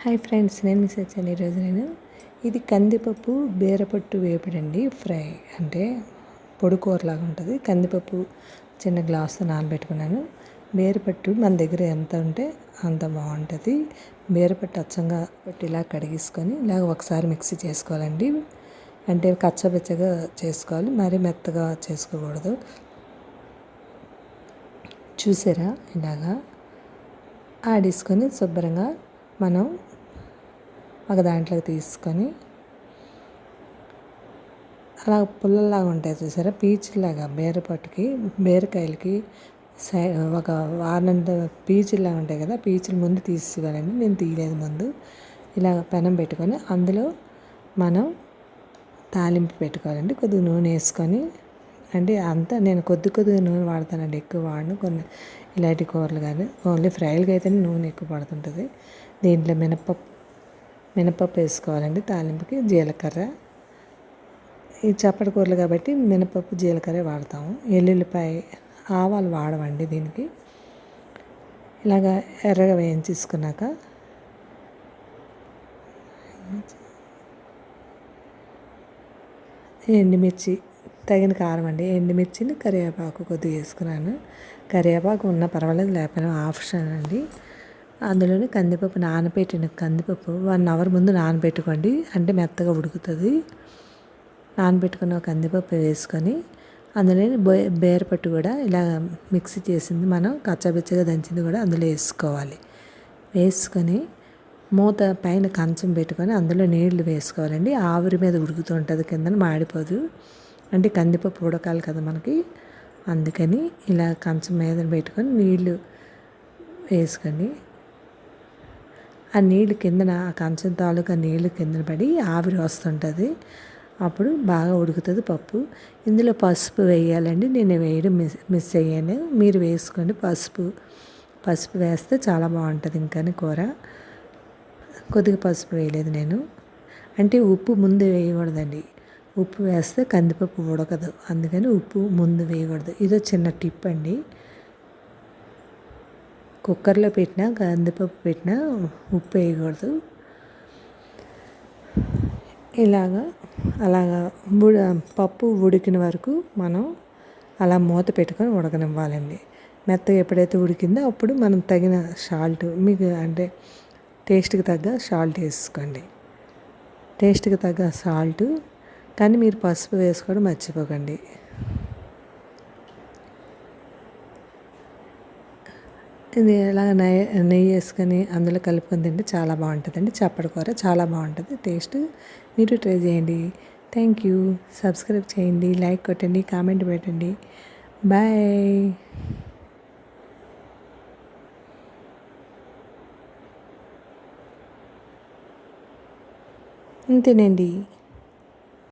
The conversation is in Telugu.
హాయ్ ఫ్రెండ్స్ నేను మిస్ వచ్చాను ఈరోజు నేను. ఇది కందిపప్పు బీరపట్టు వేపుడండి ఫ్రై. అంటే పొడి కూరలాగా ఉంటుంది. కందిపప్పు చిన్న గ్లాస్తో నానబెట్టుకున్నాను. బీరపట్టు మన దగ్గర ఎంత ఉంటే అంత బాగుంటుంది. బీరపట్టు అచ్చంగా పట్టు ఇలా కడిగేసుకొని ఇలాగ ఒకసారి మిక్సీ చేసుకోవాలండి. అంటే కచ్చబెచ్చగా చేసుకోవాలి. మరీ మెత్తగా చేసుకోకూడదు. చూసారా? ఇలాగా ఆడేసుకొని శుభ్రంగా మనం ఒక దాంట్లోకి తీసుకొని అలా పుల్లలాగా ఉంటాయి చూసారా? పీచులాగా బీరపట్టుకి బీరకాయలకి సై ఒక వారంత పీచులాగా ఉంటాయి కదా పీచులు ముందు తీసుకోవాలండి. నేను తీయలేదు ముందు. ఇలా పెనం పెట్టుకొని అందులో మనం తాలింపు పెట్టుకోవాలండి. కొద్దిగా నూనె వేసుకొని అంటే అంతా నేను కొద్ది కొద్దిగా నూనె వాడతానండి ఎక్కువ వాడను. కొన్ని ఇలాంటి కూరలు కానీ ఓన్లీ ఫ్రైలకి అయితే నూనె ఎక్కువ పడుతుంటుంది. దీంట్లో మినపప్పు మినపప్పు వేసుకోవాలండి తాలింపుకి జీలకర్ర. ఈ చప్పటి కూరలు కాబట్టి మినపప్పు జీలకర్ర వాడతాము. ఎల్లుల్లిపాయ ఆవాలు వాడమండి దీనికి. ఇలాగా ఎర్రగా వేయించేసుకున్నాక ఎండుమిర్చి తగిన కారం అండి ఎండుమిర్చిని కరివేపాకు కొద్దిగా వేసుకున్నాను. కరివేపాకు ఉన్న పర్వాలేదు లేకపోయినా ఆప్షన్ అండి. అందులోనే కందిపప్పు నానబెట్టిన కందిపప్పు వన్ అవర్ ముందు నానబెట్టుకోండి. అంటే మెత్తగా ఉడుకుతుంది. నానబెట్టుకున్న కందిపప్పు వేసుకొని అందులోనే బే బేరపట్టు కూడా ఇలా మిక్సీ చేసింది మనం. కచ్చాబిచ్చగా దంచింది కూడా అందులో వేసుకోవాలి. వేసుకొని మూత పైన కంచం పెట్టుకొని అందులో నీళ్ళు వేసుకోవాలండి. ఆవిరి మీద ఉడుకుతూ ఉంటుంది కింద మాడిపోదు. అంటే కందిపప్పు ఉడకాలి కదా మనకి. అందుకని ఇలా కంచం మీద పెట్టుకొని నీళ్ళు వేసుకోండి ఆ నీళ్ళు కిందన ఆ కంచం తాలూకా నీళ్ళు కిందన పడి ఆవిరి వస్తుంటుంది. అప్పుడు బాగా ఉడుకుతుంది పప్పు. ఇందులో పసుపు వేయాలండి. నేను వేయడం మిస్ మిస్ అయ్యాను. మీరు వేసుకోండి పసుపు. పసుపు వేస్తే చాలా బాగుంటుంది ఇంకా కూర. కొద్దిగా పసుపు వేయలేదు నేను. అంటే ఉప్పు ముందు వేయకూడదండి. ఉప్పు వేస్తే కందిపప్పు ఉడకదు. అందుకని ఉప్పు ముందు వేయకూడదు. ఇదో చిన్న టిప్ అండి. కుక్కర్లో పెట్టినా కందిపప్పు పెట్టినా ఉప్పు వేయకూడదు. ఇలాగా అలాగా పప్పు ఉడికిన వరకు మనం అలా మూత పెట్టుకొని ఉడకనివ్వాలండి. మెత్తగా ఎప్పుడైతే ఉడికిందో అప్పుడు మనం తగిన సాల్ట్ మీకు అంటే టేస్ట్కి తగ్గ సాల్ట్ వేసుకోండి. టేస్ట్కి తగ్గ సాల్ట్ కానీ మీరు పసుపు వేసుకోవడం మర్చిపోకండి. ఇది ఇలాగ నెయ్యి నెయ్యి వేసుకొని అందులో కలుపుకొని తింటే చాలా బాగుంటుందండి. చప్పటి కూర చాలా బాగుంటుంది. టేస్ట్ మీరు ట్రై చేయండి. Thank you. సబ్స్క్రైబ్ చేయండి. లైక్ కొట్టండి. కామెంట్ పెట్టండి. బాయ్. అంతేనండి